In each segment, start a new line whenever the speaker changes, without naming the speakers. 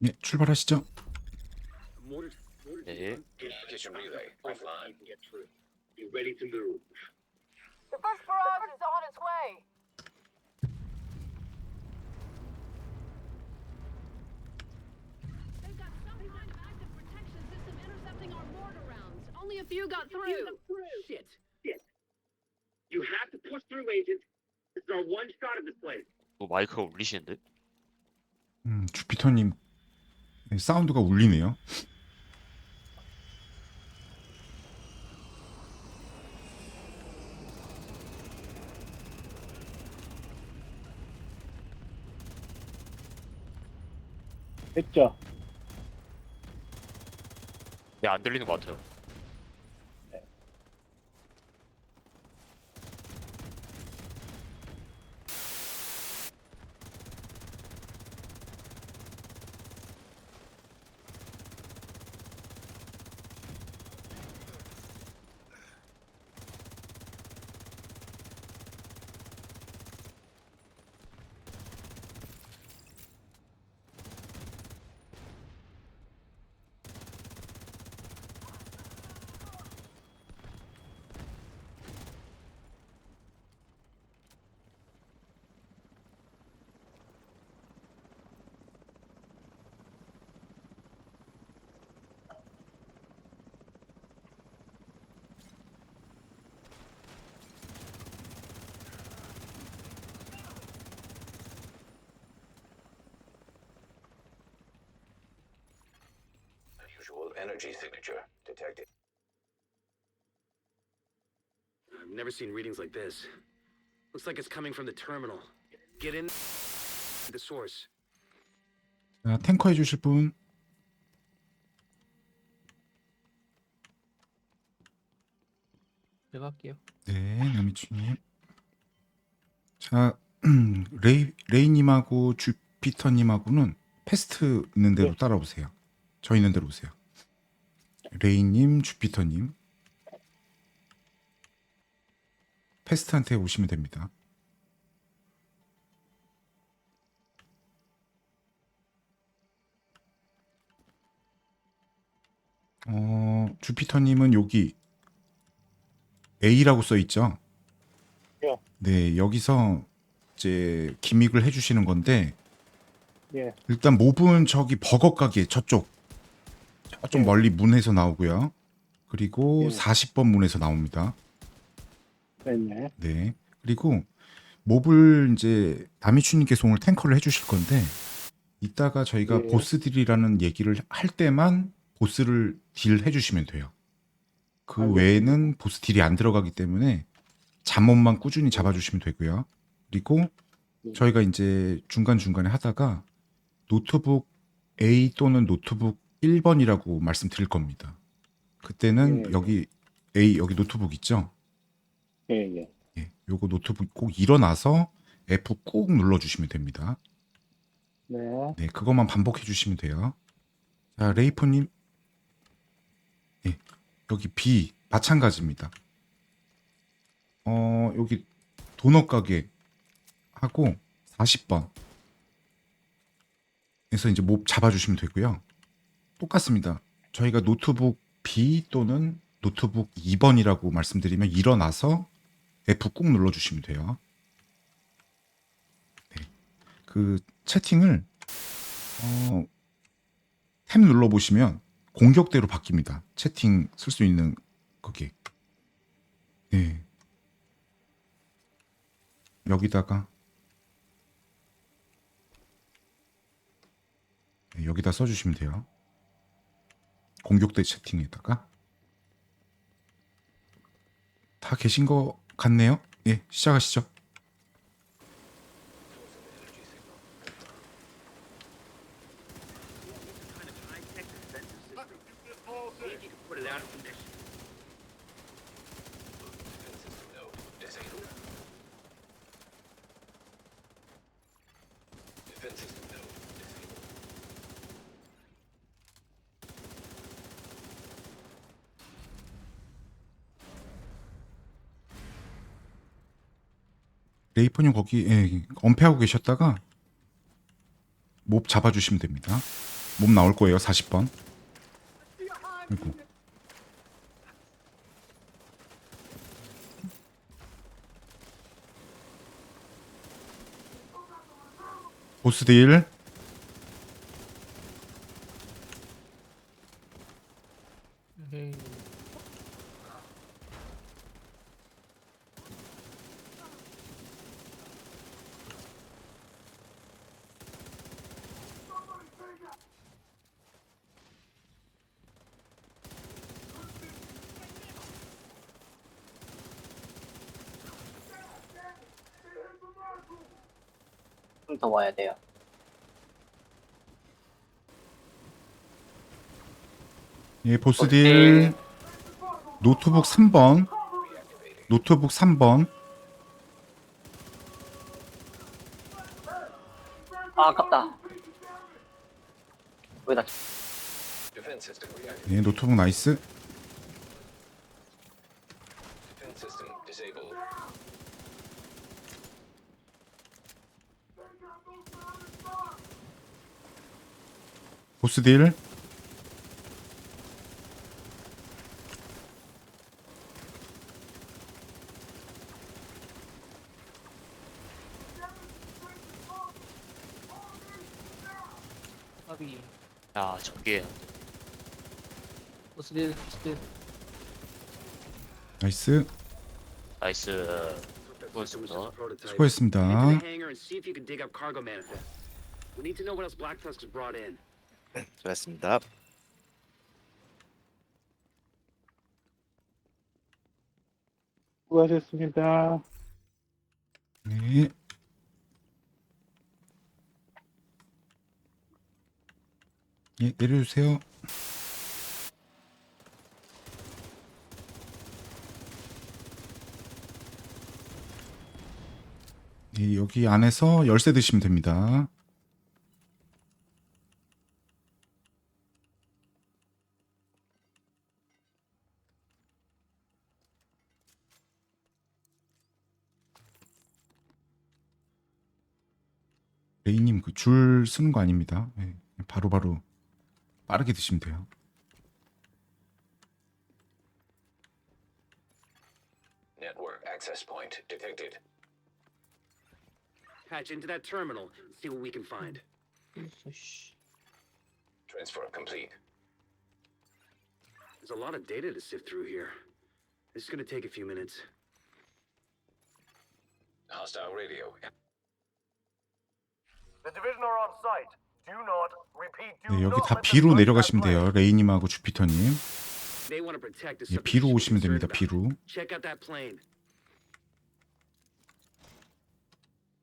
네, 출발하시죠.
네.
Communication relay offline. Be ready to move.
The first barrage is on its way.
They've got some kind of active protection system intercepting our mortar rounds. Only a few got through.
Shit. Shit. You have to push through, agent. This is our one shot at this place.
뭐 마이크가 울리시는데?
음, 주피터님 네, 사운드가 울리네요.
됐죠?
네, 안 들리는 것 같아요.
Energy signature detected.
I've never seen readings like this. Looks like it's coming from the terminal. Get in the source.
자, 탱커 해주실 분.
제가 할게요.
네, 남이춘님. 자, 레이 레이님하고 주피터님하고는 패스트 있는 대로
네.
따라오세요. 저 있는 대로 오세요. 레이님, 주피터님. 패스트한테 오시면 됩니다. 어, 주피터님은 여기 A라고 써 있죠.
예.
네, 여기서 이제 기믹을 해주시는 건데
예.
일단 몹은 저기 버거 가게 저쪽 좀
예.
멀리 문에서 나오고요. 그리고
예.
40번 문에서 나옵니다.
네네.
네. 그리고 몹을 이제 다미추님께서 오늘 탱커를 해주실 건데 이따가 저희가
예.
보스 딜이라는 얘기를 할 때만 보스를 딜 해주시면 돼요. 그
알겠습니다.
외에는 보스 딜이 안 들어가기 때문에 잠옷만 꾸준히 잡아주시면 되고요. 그리고
예.
저희가 이제 중간 중간에 하다가 노트북 A 또는 노트북 1번이라고 말씀드릴 겁니다. 그때는
예.
여기 A 여기 노트북 있죠?
예, 예.
예, 요거 노트북 꼭 일어나서 F 꾹 눌러 주시면 됩니다.
네.
네, 그것만 반복해 주시면 돼요. 자, 레이퍼님. 예, 여기 B 마찬가지입니다. 어, 여기 도넛 가게 하고 40번. 에서 이제 몹 잡아 주시면 되고요. 똑같습니다. 저희가 노트북 B 또는 노트북 2번이라고 말씀드리면 일어나서 F 꾹 눌러주시면 돼요. 네. 그 채팅을 어, 탭 눌러보시면 공격대로 바뀝니다. 채팅 쓸 수 있는 거기. 네. 여기다가 네, 여기다 써주시면 돼요. 공격대 채팅에다가 다 계신 거 같네요. 예, 시작하시죠. 거기 예, 엄폐하고 계셨다가 몹 잡아주시면 됩니다. 몸 나올 거예요. 40번. 아이고. 보스 딜. 보스 딜. 노트북 3번. 노트북 3번.
아, 아깝다. 거기다
예, 노트북 나이스. 보스 딜.
야 전개.
나이스.
나이스.
수고했습니다.
In.
수고하셨습니다.
수고하셨습니다.
네. 예, 내려주세요. 여기 안에서 열쇠 드시면 됩니다. 레이님 그 줄 쓰는 거 아닙니다. 예, 바로 바로 빠르게 드시면 돼요.
Network access point.
Patch into that terminal and see what we can find.
Transfer complete.
There's a lot of data to sift through here. This is gonna take a few minutes.
Hostile radio.
The division are on site. Do not repeat. Do
네, 여기
not
다
let them
B로
touch
내려가시면
that
돼요. 레이님하고 주피터님.
They want to protect us.
예, B로 오시면 됩니다. B로.
Check out that plane.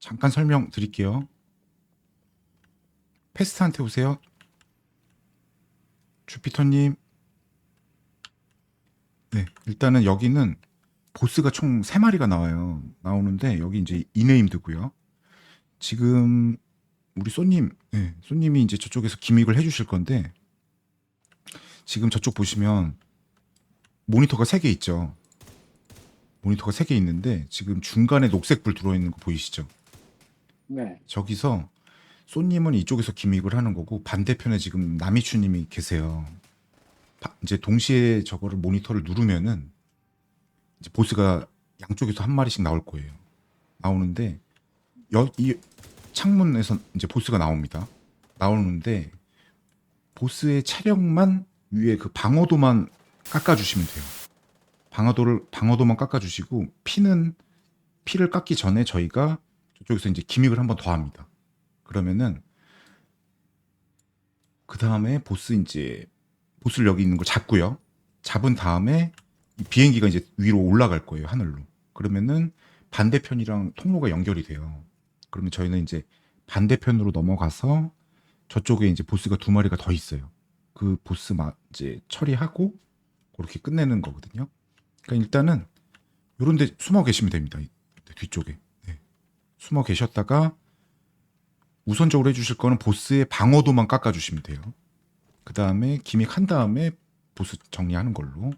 잠깐 설명 드릴게요. 패스트한테 오세요. 주피터님. 네, 일단은 여기는 보스가 총 3마리가 나와요. 나오는데 여기 이제 이네임드고요. 지금 우리 쏘님, 네, 쏘님이 이제 저쪽에서 기믹을 해주실 건데 지금 저쪽 보시면 모니터가 3개 있죠. 모니터가 3개 있는데 지금 중간에 녹색 불 들어있는 거 보이시죠?
네.
저기서 쏘님은 이쪽에서 기믹을 하는 거고 반대편에 지금 남이추님이 계세요. 바- 이제 동시에 저거를 모니터를 누르면은 이제 보스가 양쪽에서 한 마리씩 나올 거예요. 나오는데 여, 이 창문에서 이제 보스가 나옵니다. 나오는데 보스의 체력만 위에 그 방어도만 깎아주시면 돼요. 방어도를 방어도만 깎아주시고 피는 피를 깎기 전에 저희가 저쪽에서 이제 기믹을 한 번 더 합니다. 그러면은 그 다음에 보스 이제 보스를 여기 있는 걸 잡고요. 잡은 다음에 이 비행기가 이제 위로 올라갈 거예요 하늘로. 그러면은 반대편이랑 통로가 연결이 돼요. 그러면 저희는 이제 반대편으로 넘어가서 저쪽에 이제 보스가 두 마리가 더 있어요. 그 보스 막 이제 처리하고 그렇게 끝내는 거거든요. 그러니까 일단은 요런 데 숨어 계시면 됩니다. 이- 뒤쪽에. 네. 숨어 계셨다가 우선적으로 해주실 거는 보스의 방어도만 깎아주시면 돼요. 그 다음에 기믹 한 다음에 보스 정리하는 걸로.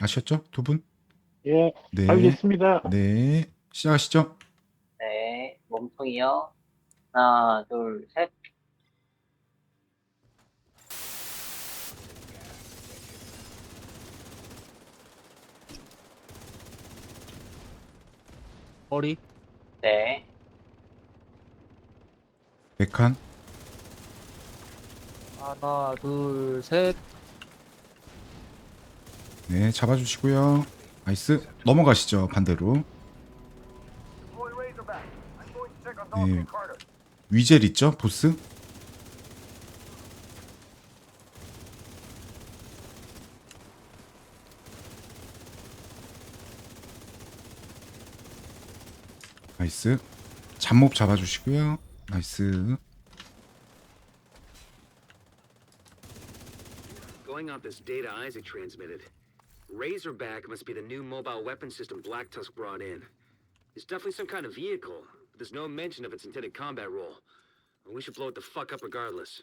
아셨죠? 두 분?
예,
네.
알겠습니다.
네. 시작하시죠.
네, 뭐 몸통이요. 하나, 둘, 셋.
머리?
네.
백칸
하나 둘셋.
네 잡아주시고요. 나이스. 넘어가시죠 반대로. 네. 위젤 있죠? 보스 나이스 잡몹 잡아주시고요 나이스
Going off this data Isaac transmitted, Razorback must be the new mobile weapon system Black Tusk brought in. It's definitely some kind of vehicle, but there's no mention of its intended combat role. We should blow it the fuck up regardless.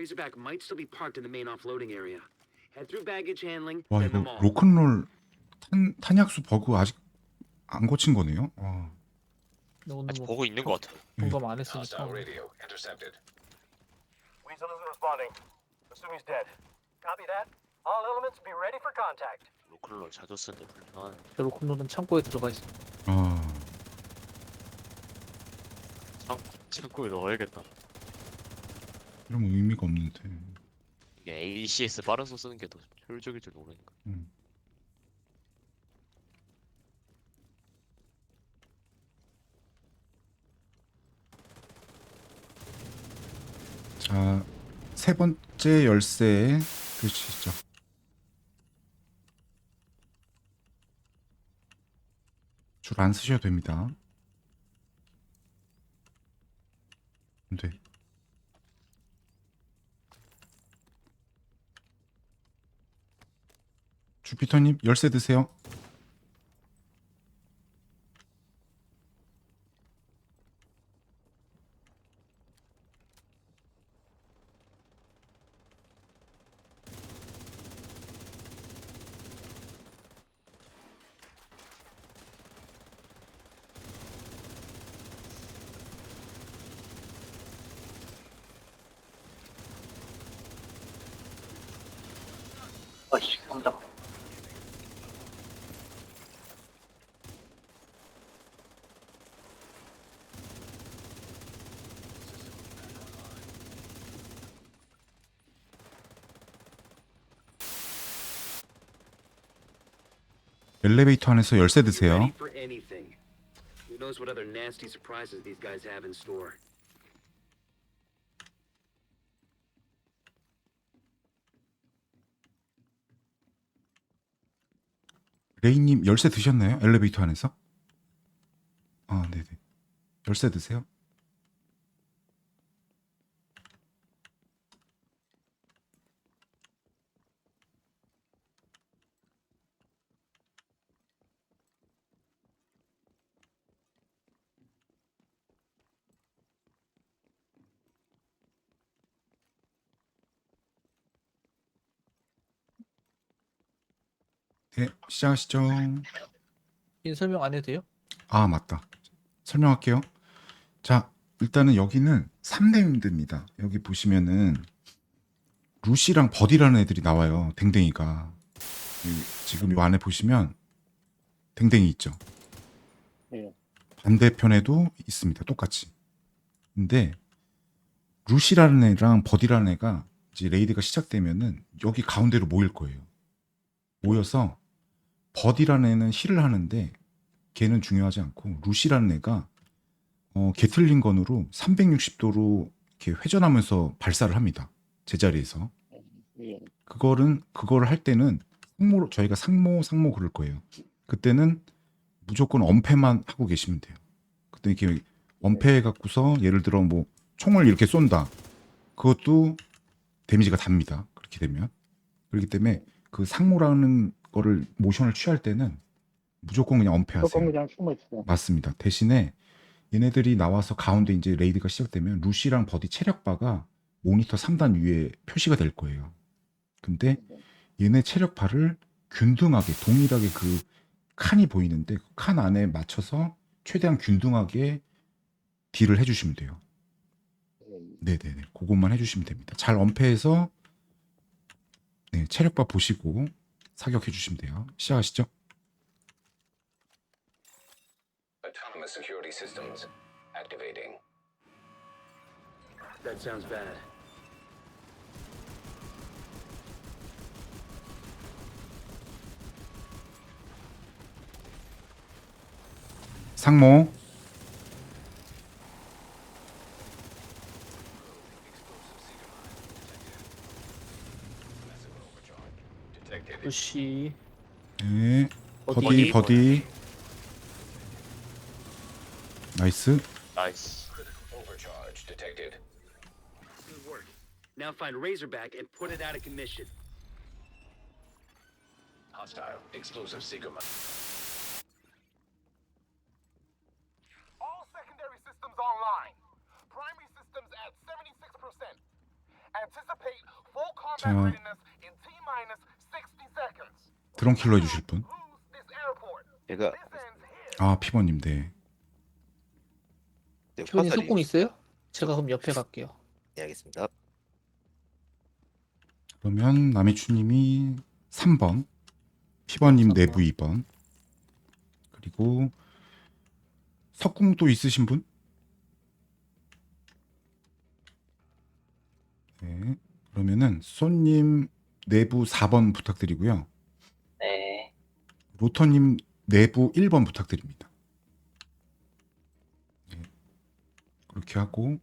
Razorback might still be parked in the main offloading area. Head through baggage handling,
와
then the
이거
mall.
로큰롤 탄, 탄약수 버그 아직 안 고친 거네요 와.
오늘
아직
뭐
보고 있는 것 같아.
공감 안 했으니까
Hostile radio intercepted.
Weasel isn't responding. Assume he's dead. Copy that. All elements be ready for contact.
로컬로 자주 쓰는데 불편하네.
저로 콘로는 창고에 들어가 있어
아
창, 창고에 넣어야겠다.
이러면 의미가 없는데
이게 ACS 빠른 손 쓰는 게 더 효율적일 줄 모르니까.
음. 자, 세 번째 열쇠 펼치시죠. 줄 안 쓰셔도 됩니다. 네. 주피터님 열쇠 드세요.
어이씨, 깜짝.
엘리베이터 안에서 열쇠 드세요. 레이님 열쇠 드셨나요? 엘리베이터 안에서? 아, 네네. 열쇠 드세요. 네, 시작하시죠.
인 설명 안 해도 돼요?
아, 맞다. 설명할게요. 자, 일단은 여기는 3대 윈드입니다. 여기 보시면은 루시랑 버디라는 애들이 나와요. 댕댕이가. 이- 지금 이 안에 보시면 댕댕이 있죠.
예.
반대편에도 있습니다. 똑같이. 근데 루시라는 애랑 버디라는 애가 이제 레이드가 시작되면은 여기 가운데로 모일 거예요. 모여서 버디라는 애는 힐을 하는데 걔는 중요하지 않고 루시라는 애가 어, 게틀링 건으로 360도로 이렇게 회전하면서 발사를 합니다. 제자리에서.
예.
그거는 그거를 할 때는 상모로 저희가 상모 상모 그럴 거예요. 그때는 무조건 엄폐만 하고 계시면 돼요. 그때 이렇게 엄폐해 갖고서 예를 들어 뭐 총을 이렇게 쏜다. 그것도 데미지가 답니다. 그렇게 되면 그렇기 때문에 그 상모라는 거를 모션을 취할 때는 무조건 그냥 엄폐하세요.
그냥 숨어 있어요.
맞습니다. 대신에 얘네들이 나와서 가운데 이제 레이드가 시작되면 루시랑 버디 체력바가 모니터 상단 위에 표시가 될 거예요. 근데 얘네 체력바를 균등하게 동일하게 그 칸이 보이는데 그 칸 안에 맞춰서 최대한 균등하게 딜을 해주시면 돼요. 네네네. 그것만 해주시면 됩니다. 잘 엄폐해서 네, 체력바 보시고 사격해 주시면 돼요. 시작하시죠.
Autonomous security systems activating.
That sounds bad.
상모
Detected.
루시
네,
어디?
버디 버디 나이스
나이스.
Overcharge detected.
Good work. Now find Razorback and put it out of commission.
Hostile explosive seeker. mi-
All secondary systems online. Primary systems at 76%. Anticipate full combat
자.
readiness
드론 킬러 해주실 분.
Here.
아 피버님 네.
네, 화살이-
속공 있어요? 제가 그럼 옆에 갈게요.
네, 알겠습니다.
그러면 남이추님이 3번, 피버님. 내부 2번, 그리고 석궁 또 있으신 분? 네. 그러면은 손님 내부 4번 부탁드리고요.
네.
로터님 내부 1번 부탁드립니다. 네. 그렇게 하고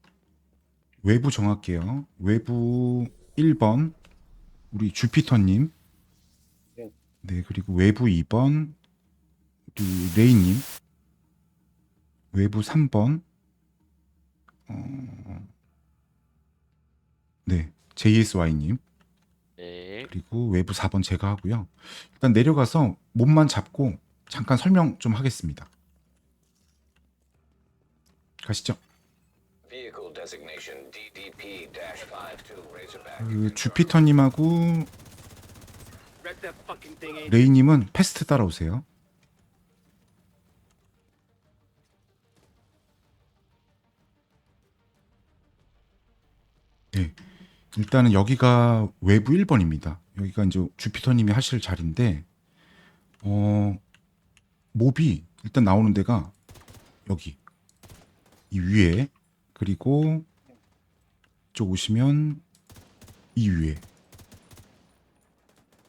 외부 정할게요. 외부 1번 우리 주피터님.
네.
네 그리고 외부 2번 우리 레이님. 외부 3번. 어... 네 JSY님.
네.
그리고 외부 4번 제가 하고요. 일단 내려가서 몸만 잡고 잠깐 설명 좀 하겠습니다. 가시죠.
Vehicle designation DDP-52 Razorback.
그 주피터님하고
Wreck that fucking thing, ain't
레이님은 패스트 따라오세요. 일단은 여기가 외부 1번입니다. 여기가 이제 주피터님이 하실 자리인데, 어, 몹이 일단 나오는 데가 여기, 이 위에, 그리고 이쪽 오시면 이 위에,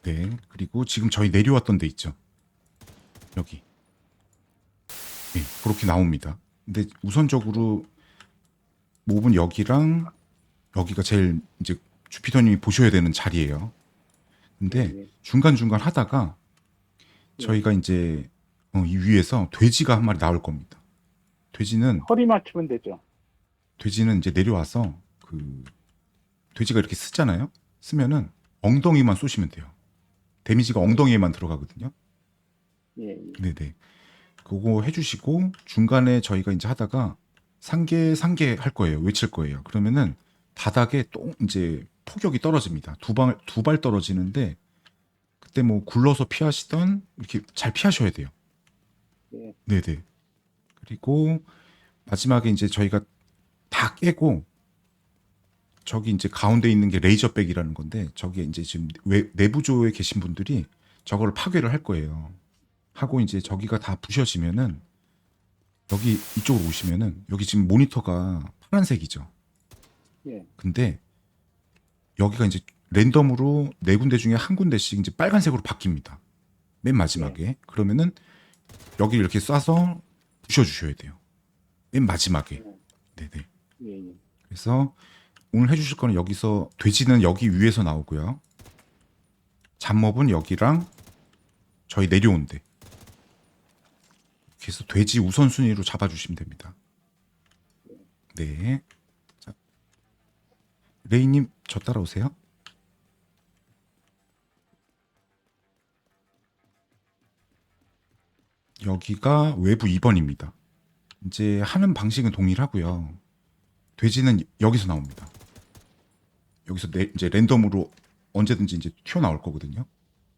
네. 그리고 지금 저희 내려왔던 데 있죠. 여기. 네, 그렇게 나옵니다. 근데 우선적으로 몹은 여기랑 여기가 제일 이제 주피터님이 보셔야 되는 자리예요. 근데
네.
중간 중간 하다가 저희가 이제 어, 이 위에서 돼지가 한 마리 나올 겁니다. 돼지는
허리 맞추면 되죠.
돼지는 이제 내려와서 그 돼지가 이렇게 쓰잖아요. 쓰면은 엉덩이만 쏘시면 돼요. 데미지가 엉덩이에만 들어가거든요.
예, 예.
네네. 그거 해주시고 중간에 저희가 이제 하다가 상계 상계 할 거예요. 외칠 거예요. 그러면은 바닥에 또 이제 포격이 떨어집니다. 두발 두 발 떨어지는데 그때 뭐 굴러서 피하시던 이렇게 잘 피하셔야 돼요.
예.
네네. 그리고 마지막에 이제 저희가 다 깨고 저기 이제 가운데 있는 게 레이저백이라는 건데 저기 이제 지금 외, 내부조에 계신 분들이 저거를 파괴를 할 거예요. 하고 이제 저기가 다 부셔지면은 여기 이쪽으로 오시면은 여기 지금 모니터가 파란색이죠.
예.
근데 여기가 이제 랜덤으로 네 군데 중에 한 군데씩 이제 빨간색으로 바뀝니다. 맨 마지막에 그러면은 여기 이렇게 쏴서 부셔 주셔야 돼요. 맨 마지막에. 네 네.
예, 예.
그래서 오늘 해 주실 거는 여기서 돼지는 여기 위에서 나오고요. 잡몹은 여기랑 저희 내려온 데. 그래서 돼지 우선순위로 잡아주시면 됩니다. 네. 자, 레이님 저 따라오세요. 여기가 외부 2번입니다. 이제 하는 방식은 동일하고요. 돼지는 여기서 나옵니다. 여기서 내- 이제 랜덤으로 언제든지 이제 튀어나올 거거든요.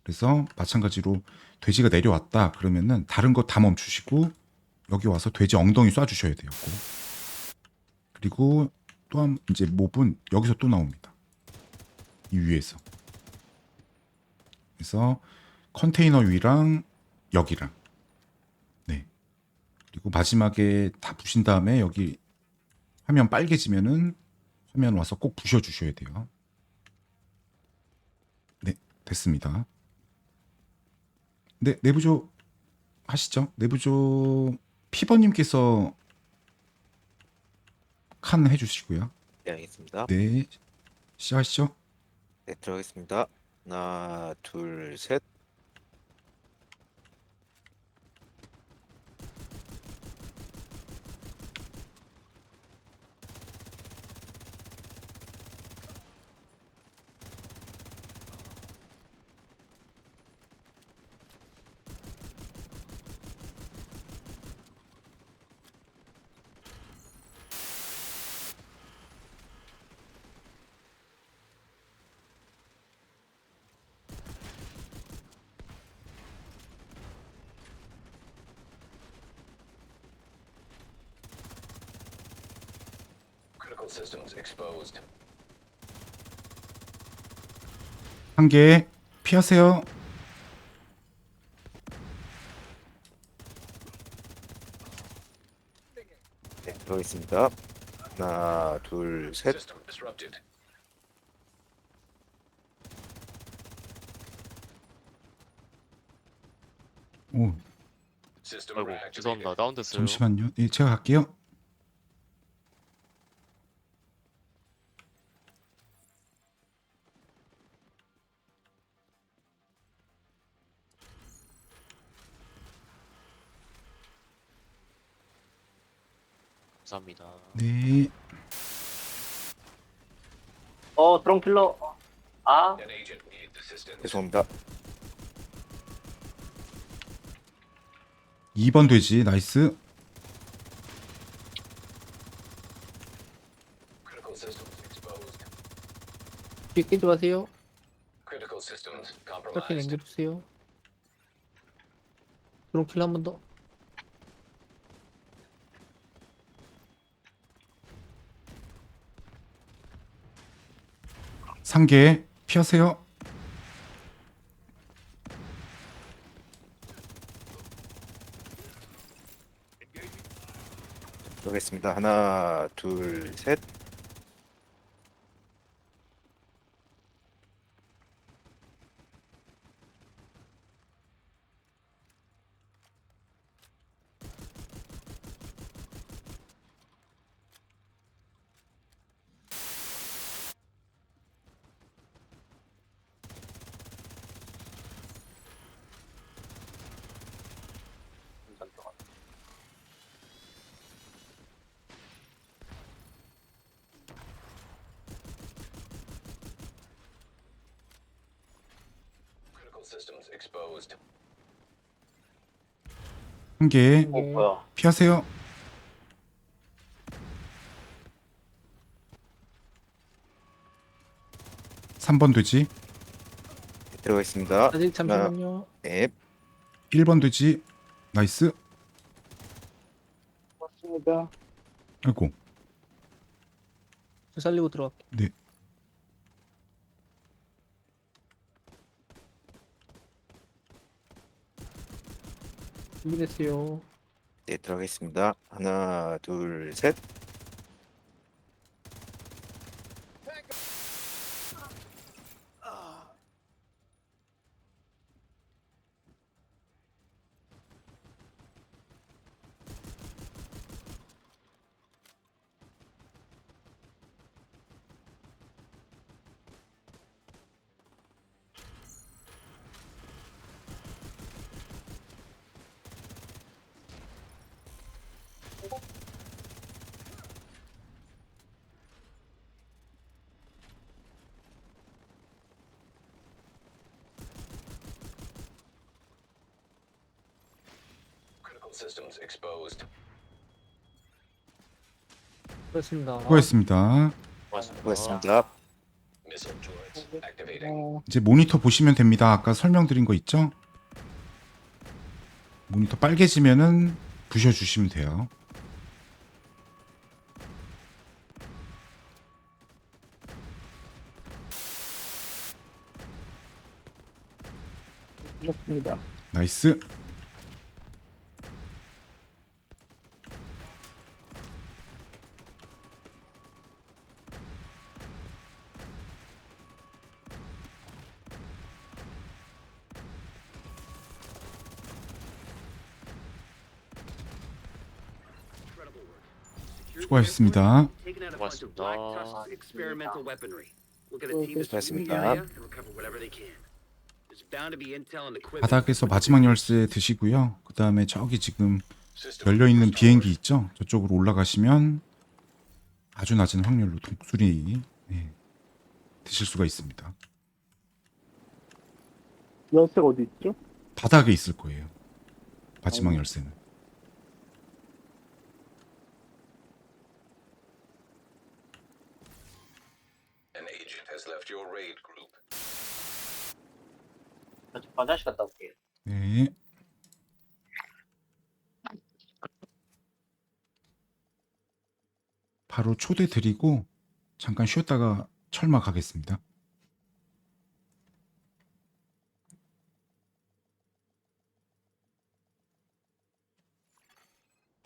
그래서 마찬가지로 돼지가 내려왔다 그러면은 다른 거 다 멈추시고 여기 와서 돼지 엉덩이 쏴 주셔야. 꼭. 그리고 또한 이제 몹은 여기서 또 나옵니다. 이 위에서. 그래서 컨테이너 위랑 여기랑 네. 그리고 마지막에 다 부신 다음에 여기 화면 빨개지면은 화면 와서 꼭 부셔 주셔야 돼요. 네, 됐습니다. 네, 내부조 하시죠. 내부조 피버님께서 칸 해주시고요.
네, 알겠습니다.
네, 시작하시죠.
네, 들어가겠습니다. 하나, 둘, 셋.
Systems exposed.
한 개 피하세요.
네, 들어가겠습니다. 하나, 둘, 셋.
System disrupted.
오,
System
아이고
reactivated.
죄송합니다. 다운됐어요.
잠시만요. 예, 제가 갈게요.
감사합니다.
네,
어, 드론 킬러. 아.
죄송합니다.
2번 돼지 나이스.
뒤에 끼지 마세요.
Critical systems
이렇게. 남겨주세요. 드론 킬한번 더.
상계 피하세요.
들어가겠습니다. 하나, 둘, 셋.
Critical systems exposed.
한 개
어, 뭐야.
피하세요. 삼 번 돼지,
네, 들어가겠습니다.
아직 잠시만요.
네,
1번 돼지, 나이스.
맞습니다.
아이고,
저 살리고 들어갈게.
네.
준비됐어요.
네, 들어가겠습니다. 하나, 둘, 셋.
Exposed.
그렇습니다.
수고했습니다.
Missile activating.
어,
이제 모니터 보시면 됩니다. 아까 설명드린 거 있죠? 모니터 빨개지면은 부셔주시면 돼요.
그렇습니다.
나이스. 수고하셨습니다.
airport, taken out a bunch of Black
고맙습니다.
Tusk's experimental weaponry. We'll get a
네,
team to sweep the
수고하셨습니다.
area and recover whatever they can. There's bound to be intel and equipment.
바닥에서 마지막 열쇠 드시고요. 그 다음에 저기 지금 열려 있는. 비행기 있죠? 저쪽으로 올라가시면 아주 낮은 확률로 독수리 예, 드실 수가 있습니다.
열쇠가 어디 있죠?
바닥에 있을 거예요. 마지막
어.
열쇠는.
저 화장실 갔다 올게요.
네. 바로 초대 드리고 잠깐 쉬었다가 철마 가겠습니다.